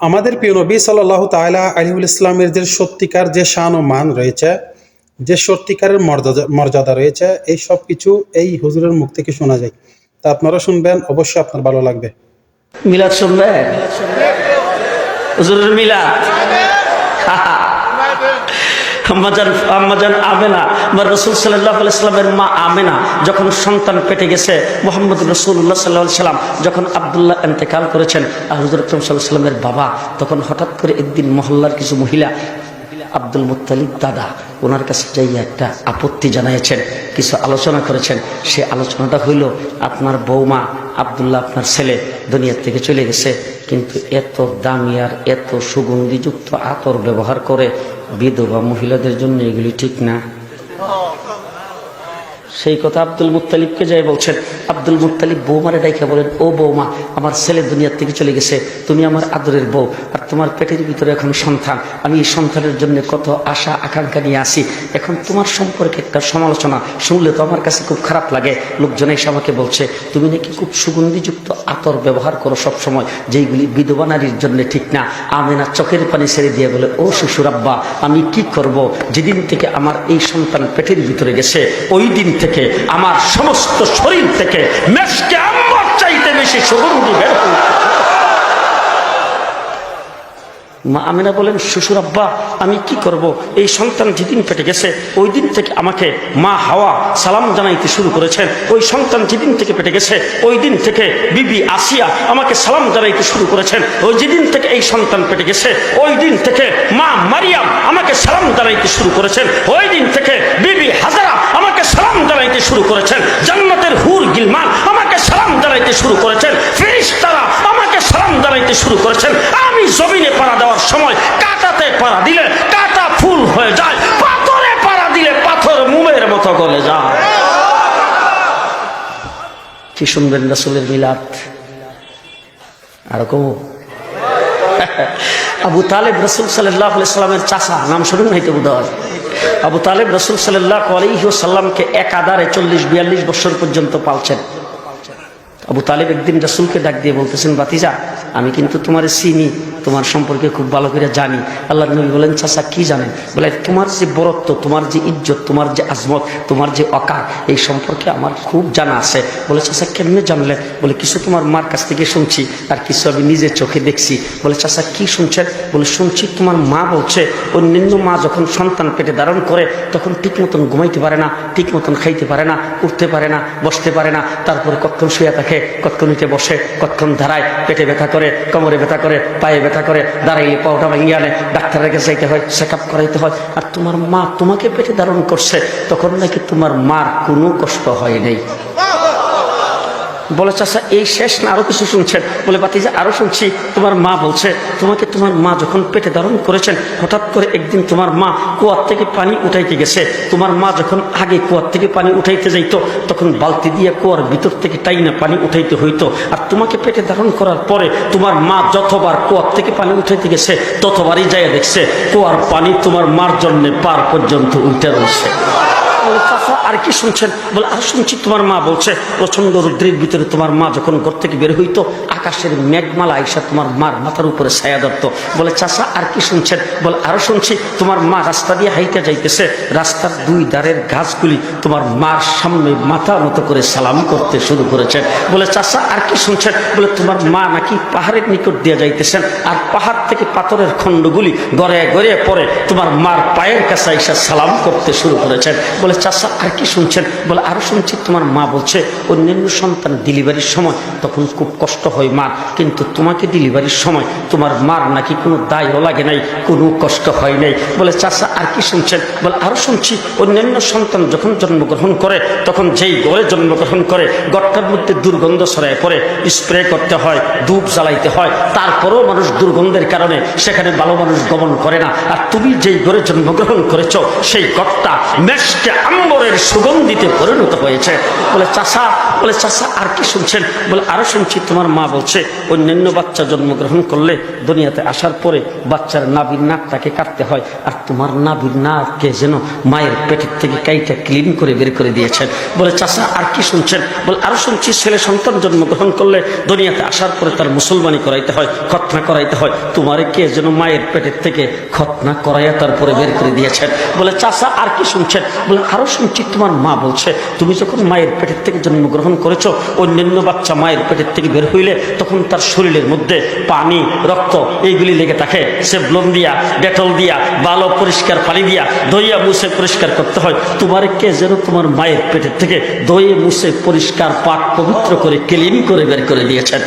আমাদের প্রিয় নবী সাল্লাহ তাহলা আলিউল ইসলামের যে সত্যিকার যে শান ও মান রয়েছে, যে সত্যিকারের মর্যাদা মর্যাদা রয়েছে, এই সব কিছু এই হুজুরের মুখ থেকে শোনা যায়। তা আপনারা শুনবেন, অবশ্যই আপনার ভালো লাগবে। মিলাদ শুনবেন? হুজুরের মিলাদ। আম্মাজান রসুল সাল্লাহ মা আমেনা যখন সন্তান পেটে গেছে, মোহাম্মদ রসুল্লাহ যখন করেছেন বাবা তখন হঠাৎ করে একদিন মহল্লার কিছু মহিলা আব্দুল মুত্তালিব দাদা, ওনার কাছে যাইয়া একটা আপত্তি জানিয়েছেন কিছু আলোচনা করেছেন। সে আলোচনাটা হইল, আপনার বৌমা আবদুল্লাহ আপনার ছেলে দুনিয়ার থেকে চলে গেছে, কিন্তু এত দামি আর এত সুগন্ধিযুক্ত আতর ব্যবহার করে বিধবা মহিলাদের জন্য এগুলি ঠিক না। সেই কথা আব্দুল মুতালিবকে যাই বলছেন, আব্দুল মুত্তালিব বৌমারে ডাইকা বলেন, ও বৌমা, আমার ছেলে দুনিয়ার থেকে চলে গেছে, তুমি আমার আদরের বউ, আর তোমার পেটের ভিতরে এখন সন্তান, আমি এই সন্তানের জন্য কত আশা, আকাঙ্ক্ষা নিয়ে আসি। এখন তোমার সম্পর্কে একটা সমালোচনা শুনলে তো আমার কাছে খুব খারাপ লাগে। লোকজন এসে আমাকে বলছে, তুমি নাকি খুব সুগন্ধিযুক্ত আতর ব্যবহার করো সব সময় যেইগুলি বিধবা নারীর জন্য ঠিক না। আমেনা চোখের পানি ছেড়ে দিয়ে বলে, ও শ্বশুরাব্বা, আমি কি করব? যেদিন থেকে আমার এই সন্তান পেটের ভিতরে গেছে, ওই দিন থেকে আমার সমস্ত শরীর থেকে মেশকে আমার চাইতে বেশি সুগন্ধি বের হয়েছে। মা আমিনা বলেন, শ্বশুর আব্বা, আমি কি করব? এই সন্তান যেদিন পেটে গেছে, ওই দিন থেকে আমাকে মা হাওয়া সালাম জানাইতে শুরু করেছেন। ওই সন্তান যেদিন থেকে পেটে গেছে, ওই দিন থেকে বিবি আসিয়া আমাকে সালাম জানাইতে শুরু করেছেন। ওই যেদিন থেকে এই সন্তান পেটে গেছে, ওই দিন থেকে মা মারিয়াম আমাকে সালাম জানাইতে শুরু করেছেন। ওই দিন থেকে বিবি হাজারা আমাকে সালাম জানাইতে শুরু করেছেন। জান্নাতের হুর গিলমান আমাকে সালাম জানাইতে শুরু করেছেন। জানাইতে শুরু করেছেন, আমি জমিনে পাড়া দেওয়ার সময় কাটাতে পাড়া দিলে কাটা ফুল হয়ে যায়, পাথরে পাড়া দিলে পাথর মুমের মতো গলে যায়। কি শুনবেন রাসুলের মিলাদ। আর আবু তালেব রসুল সাল্লাহ সাল্লামের চাষা নাম শুনুন হইতে বোধ আবু তালেব রসুল সাল্লাহ আলহিসাল্লামকে এক আদারে চল্লিশ বিয়াল্লিশ বছর পর্যন্ত পালছেন। আবু তালেব একদিন রসুলকে ডাক দিয়ে বলতেছেন বাতিজা আমি কিন্তু তোমার চিনি। তোমার সম্পর্কে খুব ভালো করে জানি। আল্লাহ নবী বলেন চাষা কি জানেন? বলে, তোমার যে বরত্ব, তোমার যে ইজ্জত, তোমার যে আজমত, তোমার যে অকার, এই সম্পর্কে আমার খুব জানা আছে। বলে চাষা কেমনে জানলেন বলে, কিছু তোমার মার কাছ থেকে শুনছি, আর কিছু আমি নিজের চোখে দেখছি। বলে চাষা কি শুনছেন? বলে, শুনছি তোমার মা বলছে, অন্যান্য মা যখন সন্তান পেটে ধারণ করে, তখন ঠিক মতন ঘুমাইতে পারে না, ঠিক মতন খাইতে পারে না, উঠতে পারে না, বসতে পারে না, তারপরে কতক্ষণ শুয়ে থাকে, কতক্ষণ উঠে বসে, কতক্ষণ ধারায় পেটে ব্যথা করে, কোমরে ব্যথা করে, পায়ে ব্যথা করে দাঁড়াইলে পাওটা ভেঙে আনে ডাক্তারের কাছে যাইতে হয় চেক আপ করাইতে হয়। আর তোমার মা তোমাকে পেটে ধারণ করছে, তখন নাকি তোমার মার কোনো কষ্ট হয় নাই। বলে চাষা এই শেষ না, আরও কিছু শুনছেন? বলে বাতি যে আরও শুনছি। তোমার মা বলছে, তোমাকে তোমার মা যখন পেটে ধারণ করেছেন, হঠাৎ করে একদিন তোমার মা কুয়ার থেকে পানি উঠাইতে গেছে। তোমার মা যখন আগে কুয়ার থেকে পানি উঠাইতে যাইতো, তখন বালতি দিয়ে কুয়ার ভিতর থেকে টাইনা পানি উঠাইতে হইতো। আর তোমাকে পেটে ধারণ করার পরে তোমার মা যতবার কুয়ার থেকে পানি উঠাইতে গেছে, ততবারই যাইয়া দেখছে, কুয়ার পানি তোমার মার জন্য পার পর্যন্ত উঠে রয়েছে। আর কি শুনছেন? বলে, আর শুনছি তোমার মা বলছে প্রচণ্ড রুদ্রের ভিতরে তোমার মা যখন ঘর থেকে বের হইতো, আকাশের মেঘমালা আইসা তোমার মার মাথার উপরে ছায়া ধরত। বলে চাষা আর কি শুনছেন? বলে, আরও শুনছি, তোমার মা রাস্তা দিয়ে হাইটা যাইতেছে। রাস্তার দুই ধারের গাছগুলি তোমার মার সামনে মাথা মতো করে সালাম করতে শুরু করেছেন বলে চাষা আর কি শুনছেন? বলে, তোমার মা নাকি পাহাড়ের নিকট দিয়ে যাইতেছেন, আর পাহাড় থেকে পাথরের খণ্ডগুলি গড়ে গড়ে পরে তোমার মার পায়ের কাছে আইসা সালাম করতে শুরু করেছেন। বলে চাষা আর কি শুনছেন? বলে আরও শুনছি, তোমার মা বলছে, অন্যান্য সন্তান ডেলিভারির সময় তখন খুব কষ্ট হয় মার। কিন্তু তোমাকে ডেলিভারির সময় তোমার মার নাকি কোনো দায়ও লাগে নাই, কোনো কষ্ট হয় নাই। বলে চাষা আর কি শুনছেন? বলে আরও শুনছি, অন্যান্য সন্তান যখন জন্মগ্রহণ করে, তখন যেই গড়ে জন্মগ্রহণ করে গড়টার মধ্যে দুর্গন্ধ ছড়ায় পরে স্প্রে করতে হয়, ধূপ জ্বালাইতে হয়, তারপরেও মানুষ দুর্গন্ধের কারণে সেখানে ভালো মানুষ গমন করে না। আর তুমি যেই গড়ে জন্মগ্রহণ করেছ, সেই গড়টা মেশকে 한 모를 সুগন্ধিতে পরিণত হয়েছে। বলে, চাষা বলে, চাষা, আর কি শুনছেন? বলে, আরও শুনছি, তোমার মা বলছে, অন্যান্য বাচ্চা জন্মগ্রহণ করলে দুনিয়াতে আসার পরে বাচ্চার নাবির নাকটাকে কাটতে হয়, আর তোমার নাবির নাককে যেন মায়ের পেটের থেকে কাইটা ক্লিন করে বের করে দিয়েছেন বলে, চাষা, আর কি শুনছেন? বলে, আরও শুনছি, ছেলে সন্তান জন্মগ্রহণ করলে দুনিয়াতে আসার পরে তার মুসলমানি করাইতে হয় খতনা করাইতে হয়, তোমারে কে যেন মায়ের পেটের থেকে খতনা করাইয়া তারপরে বের করে দিয়েছেন? বলে, চাষা, আর কি শুনছেন? বলে, আরও শুনছি তোমার মা বলছে, তুমি যখন মায়ের পেটের থেকে জন্মগ্রহণ করেছ, অন্যান্য বাচ্চা মায়ের পেটের থেকে বের হইলে তখন তার শরীরের মধ্যে পানি, রক্ত এইগুলি লেগে থাকে। সে ব্লম দিয়া, ডেটল দিয়া বালো পরিষ্কার পানি দিয়া, দইয়া মুছে পরিষ্কার করতে হয়। তোমার কে যেন তোমার মায়ের পেটের থেকে দইয়ে মুছে পরিষ্কার পাক পবিত্র করে, ক্লিন করে বের করে দিয়েছেন?